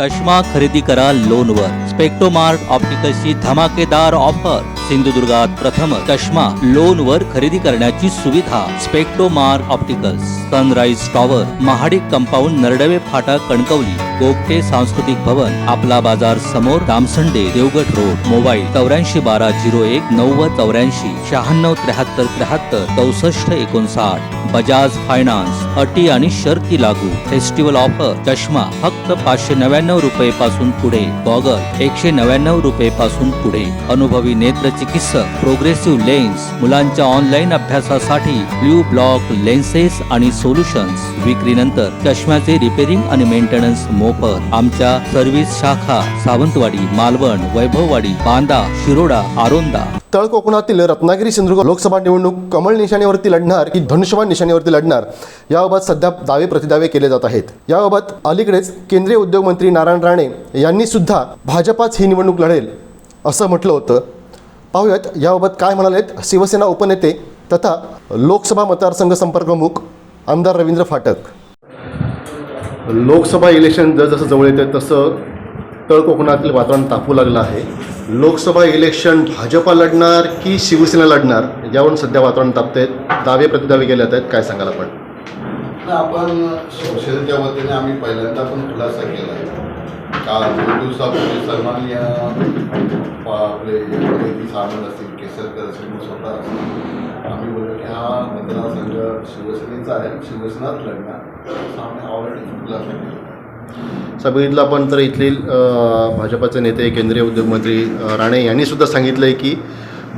चष्मा खरेदी करा लोनवर. स्पेक्टोमार्ट ऑप्टिकल्सची धमाकेदार ऑफर. सिंधुदुर्गात प्रथम चष्मा लोनवर खरेदी करण्याची सुविधा. Spectomart opticals sunrise tower Mahadik compound Nardave फाटा कणकवली. गोगटे सांस्कृतिक भवन आपला बाजार समोर दामसंडे देवगड रोड मोबाईल चौऱ्याऐंशी बारा झिरो एक नव्वद चौऱ्याऐंशी शहाण्णव त्र्याहत्तर त्र्याहत्तर चौसष्ट एकोणसाठ. बजाज फायनान्स अटी आणि शर्ती लागू. फेस्टिवल ऑफर चष्मा फक्त पाचशे नव्याण्णव रुपये पासून पुढे. गॉगल एकशे नव्याण्णव रुपये पासून पुढे. अनुभवी नेत्र चिकित्सक प्रोग्रेसिव्ह लेन्स मुलांच्या ऑनलाईन अभ्यासासाठी ब्ल्यू ब्लॉक लेन्सेस आणि सोल्युशन्स. विक्रीनंतर चष्म्याचे रिपेरिंग आणि मेंटेनन्स मोफत आमच्या सर्व्हिस शाखा सावंतवाडी मालवण वैभववाडी बांदा शिरोडा आरोंदा. तळ कोकणातील रत्नागिरी सिंधुदुर्ग लोकसभा निवडणूक कमळ निशाणीवरती लढणार की धनुष्यबाण निशाणीवरती लढणार याबाबत सध्या दावे प्रतिदावे केले जात आहेत. याबाबत अलीकडेच केंद्रीय उद्योग मंत्री नारायण राणे यांनी सुद्धा भाजपाच ही निवडणूक लढेल असं म्हटलं होतं. पाहूयात याबाबत काय म्हणालेत शिवसेना उपनेते तथा लोकसभा मतदारसंघ संपर्क प्रमुख आमदार रवींद्र फाटक. लोकसभा इलेक्शन जसं जवळ येतं तसं तळ कोकणातील वातावरण तापू लागलं आहे. लोकसभा इलेक्शन भाजपा लढणार की शिवसेना लढणार यावरून सध्या वातावरण तापते दावे प्रतिदावे केले जात आहेत काय सांगाल आपण? आपण शिवसेनेच्या वतीने आम्ही पहिल्यांदा पण खुलासा केला आहे. काल दोन दिवसापूर्वी सन्माननीय आपले जयंती असतील केसरकर असतील स्वतः असतील. आम्ही बोललो की हा मतदारसंघ शिवसेनेचा आहे. शिवसेनाच लढणार. आम्ही ऑलरेडी खुलासा केला असं बघितलं आपण तर इथले भाजपाचे नेते केंद्रीय उद्योगमंत्री राणे यांनी सुद्धा सांगितलं आहे की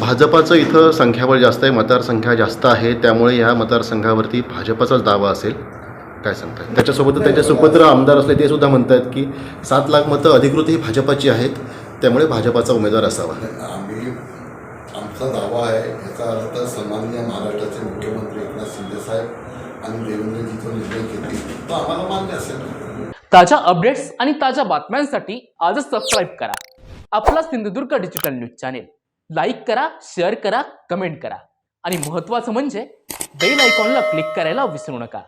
भाजपाचं इथं संख्याबळ जास्त आहे मतदारसंख्या जास्त आहे त्यामुळे ह्या मतदारसंघावरती भाजपाचाच दावा असेल. काय सांगताय? त्याच्यासोबत त्याचे सुपुत्र आमदार असले ते सुद्धा म्हणतात की सात लाख मतं अधिकृत ही भाजपाची आहेत त्यामुळे भाजपाचा उमेदवार असावा. आम्ही आमचा दावा आहे याचा अर्थ सन्माननीय महाराष्ट्राचे मुख्यमंत्री एकनाथ शिंदे साहेब आणि देवेंद्रजी जो निर्णय घेतील तो आम्हाला मान्य असेल. ताज्या अपडेट्स आणि ताज्या बातम्यांसाठी आजच सबस्क्राईब करा. आपला Sindhudurg digital news channel like करा शेअर करा कमेंट करा. आणि महत्त्वाचं म्हणजे बेल आयकॉनला क्लिक करायला विसरू नका.